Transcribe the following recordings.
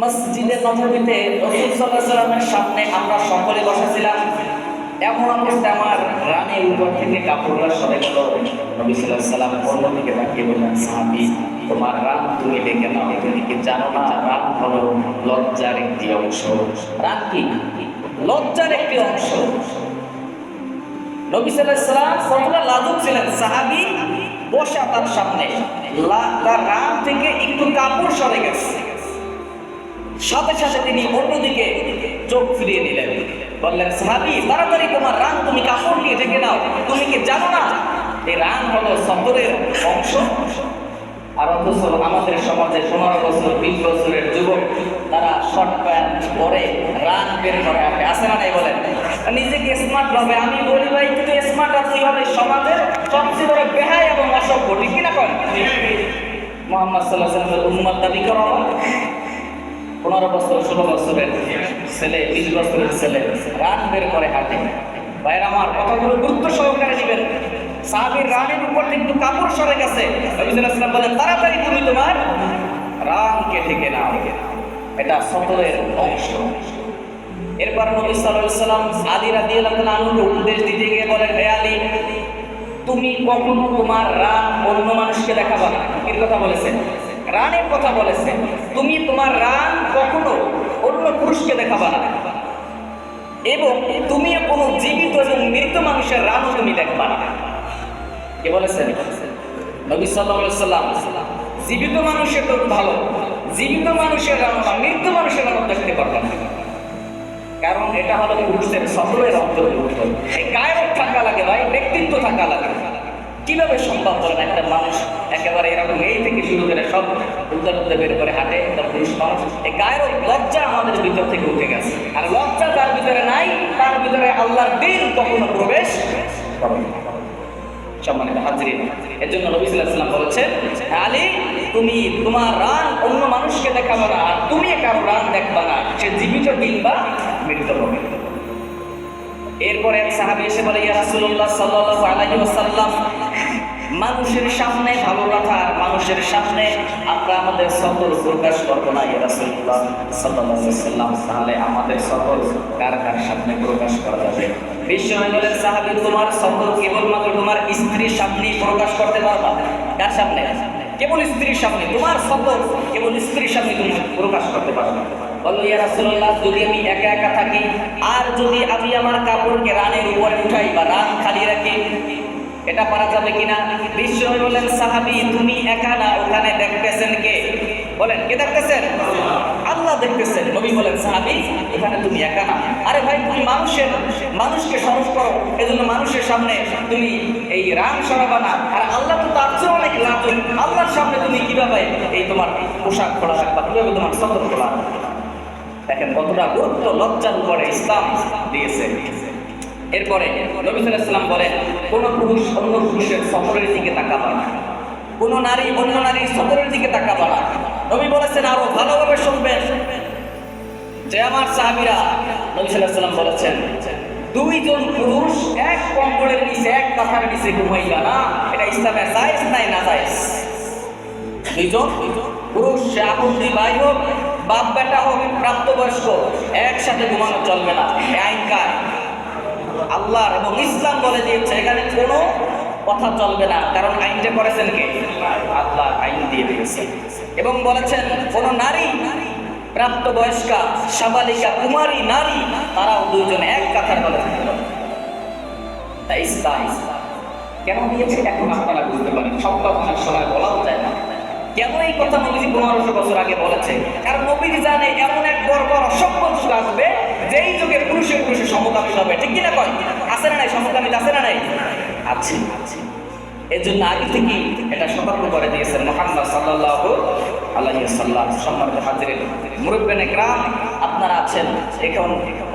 মসজিদে নবমীতে রসুল সাল্লাহ সাল্লামের সামনে আমরা সকলে বসেছিলাম। এমন অবস্থা আমার রানের উপর থেকে কাপড়টা সরে গেল। নবী সাল্লাহ সাল্লাম অন্যদিকে তাকিয়ে বললেন, সাহাবি, তোমার রান তুমি ডেকে নাও। তুমি কি জানো না রান হলো লজ্জার একটি অংশ? রান কি? লজ্জার একটি অংশ। নবী সাল্লাহ সাল্লাম প্রথমে লাজুক ছিলেন, সাহাবি? বসা তার সামনে। তার রান থেকে একটু কাপড় সরে গেছে। সাথে সাথে তিনি অন্যদিকে চোখ ফিরিয়ে নিলেন। বললেন, সাহাবি, তাড়াতাড়ি তোমার রান তুমি কাপড় নিয়ে ঢেকে নাও। তুমি কি জানো না, এই রান হলো সফরের অংশ? আর অথচ আমাদের সমাজে পনেরো বছর, বিশ বছরের যুবক, তারা শর্ট প্যান্ট পরে রান বের করে আপনি আসে না বলেন? নিজেকে স্মার্ট ভাবে, আমি বলি ভাই, তুমি স্মার্ট আছি হবে সমাজের সবচেয়ে বড় বেহাই এবং অসভ্য, ঠিক কিনা করেন মোহাম্মদ সাল্লাহ সাল্লামের উম্মত দাবি করা পনেরো বছর, ষোলো বছরের ছেলে, বিশ বছরের ছেলে, রান বের করে হাঁটে ভাইয়ের আমার কথাগুলো গুরুত্ব সহকারে দিবেন। সাহাবির রানের উপর থেকে একটু কাপড় সরে গেছে। রবিজুল্লাহ বলেন, তাড়াতাড়ি তুমি তোমার রানকে ঢেকে নাও এটা সতরের অংশ। এরপর নবী সাল্লাম আলী রাদিয়াল্লাহু তাআলা উপদেশ দিতে গিয়ে বলেন, হে আলী, তুমি কখনো তোমার রান অন্য মানুষকে দেখাবা না। কথা বলেছেন রানের কথা বলেছেন তুমি তোমার রান কখনো অন্য না এবং তুমি কোনো জীবিত এবং মৃত মানুষের রানও তুমি দেখবা না। কে বলেছেন? নবী সাল্লাম জীবিত মানুষের তো ভালো, জীবিত মানুষের রান না মৃত মানুষের রান দেখতে পারবেন না। কারণ এটা হলো পুরুষদের সকলের অন্তর্ভুক্ত। গায়ক থাকা লাগে ভাই, ব্যক্তিত্ব থাকা লাগে। কীভাবে সম্ভব বলেন একটা মানুষ একেবারে এরকম এই থেকে শুরু করে সব উদ্ধার উদ্ধার বের করে হাঁটে তার পুরুষ মানুষ, এই গায়ের লজ্জা আমাদের ভিতর থেকে উঠে গেছে। আর লজ্জা তার ভিতরে নাই, তার ভিতরে আল্লাহর দিন কখনো প্রবেশ সম্মানিত এর জন্য সাল্লাম বলেছেন, আলী, তুমি তোমার রান অন্য মানুষকে দেখাবে না, আর তুমি কারও রান দেখবা না, সে জীবিত কিংবা মৃত হবে। এরপরে এক সাহাবী এসে বলে, ইয়া রাসূলুল্লাহ সাল্লাল্লাহু আলাইহি ওয়াসাল্লাম মানুষের সামনে ভালো কথা আর মানুষের সামনে আমরা আমাদের সকল প্রকাশ করব না তাহলে আমাদের সকল কার কার সামনে প্রকাশ করা যাবে? বিশ্বনবী বলেন সাহাবী তোমার সকল কেবলমাত্র তোমার স্ত্রীর সামনেই প্রকাশ করতে পারবা? কার সামনে? কেবল স্ত্রীর সামনে। তোমার সকল কেবল স্ত্রীর সামনে তুমি প্রকাশ করতে পারবে। বলল ইয়া রাসূলুল্লাহ, যদি আমি একা একা থাকি, আর যদি আমি আমার কাপড়কে রানের উপরে উঠাই বা রান খালি রাখি এটা পারা যাবে কিনা? বিশ্বনবী বলেন, সাহাবী, তুমি একা না, ওখানে দেখতেছেন কে? বলেন, কে দেখতেছেন? আল্লাহ দেখতেছেন, নবী বলেন, সাহাবী, এখানে তুমি একা না। আরে ভাই, তুমি মানুষের, মানুষকে স্মরণ করো। এজন্য মানুষের সামনে তুমি এই রান সরাবা না। আর আল্লাহ তো তার চেয়ে অনেক লাজুক আল্লাহর সামনে তুমি কীভাবে এই তোমার পোশাক খোলা রাখবা কীভাবে তোমার খোলা রাখবা? দেখেন কতটা গুরুত্ব লজ্জার উপরে ইসলাম দিয়েছে। এরপরে নবী সাল্লাম বলেন, কোনো পুরুষ অন্য পুরুষের সফরের দিকে তাকাবা না। কোন নারী অন্য নারীর সফরের দিকে তাকাবা না। নবী বলেছেন, আরও ভালোভাবে শুনবেন যে আমার সাহাবীরা নবী সাল্লাম বলেছেন, দুইজন পুরুষ এক কম্বলের নিচে, এক কাঁথার নিচে ঘুমাইবা না। এটা ইসলামে জায়েজ নাই না জায়েজ? দুইজন পুরুষ, সে আপত্তি ভাই হোক বাপ বেটা হোক, প্রাপ্তবয়স্ক, একসাথে ঘুমানো চলবে না। এ আইন কার? আল্লাহ এবং ইসলাম বলে দিয়েছে, এখানে কোনো কথা চলবে না। কারণ আইনটা করেছেন কে? আল্লাহ আইন দিয়ে দিয়েছে। এবং বলেছেন, কোন নারী প্রাপ্তবয়স্কা, সাবালিকা, কুমারী, নারী, তারাও দুইজন এক কাথার বলে কেন দিয়েছে? এখন আপনারা বুঝতে পারেন। সব কথা সময় বলাও যায় না। কেন এই কথা নবীজি পনেরোশো বছর আগে বলেছে? কারণ নবীজি জানে এমন এক বর্বর অসভ্য আসবে যেই যুগে পুরুষের পুরুষের সমকামী হবে ঠিক কিনা কয় আছে না নাই সমকামী আছে না নাই আছে এর জন্য আগে থেকেই এটা সতর্ক করে দিয়েছেন মোহাম্মদ সাল্লাহ আল্লাহ সাল্লাহ সম্মানিত হাজিরের মুরব্বেনে গ্রাম আপনারা আছেন এখন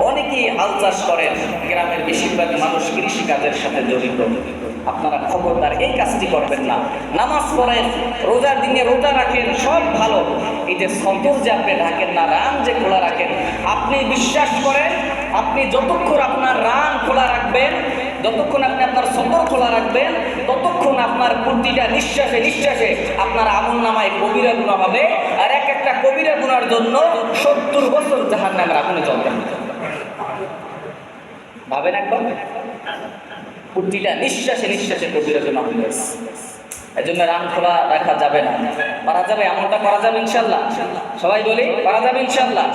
অনেকেই হাল চাষ করেন, গ্রামের বেশিরভাগ মানুষ কৃষিকাজের সাথে জড়িত। আপনারা খবরদার, এই কাজটি করবেন না। নামাজ পড়েন, রোজার দিনে রোজা রাখেন, সব ভালো। এই যে সতর যে আপনি ঢাকেন না, রান যে খোলা রাখেন। আপনি বিশ্বাস করেন, আপনি যতক্ষণ আপনার রান খোলা রাখবেন যতক্ষণ আপনি আপনার সতর খোলা রাখবেন, ততক্ষণ আপনার প্রতিটা নিঃশ্বাসে নিঃশ্বাসে আপনার আমল নামায় কবিরা গুণা হবে। আর এক একটা কবিরা গুণা গুনার জন্য সত্তর বছর জাহান নামের আগুনে চলতেন ভাবেন একবার? প্রতিটা নিঃশ্বাসে নিঃশ্বাসে প্রতিটা জন্য এই জন্য রান খোলা রাখা যাবে না। পারা যাবে, এমনটা করা যাবে ইনশাল্লাহ। সবাই বলি পারা যাবে ইনশাল্লাহ।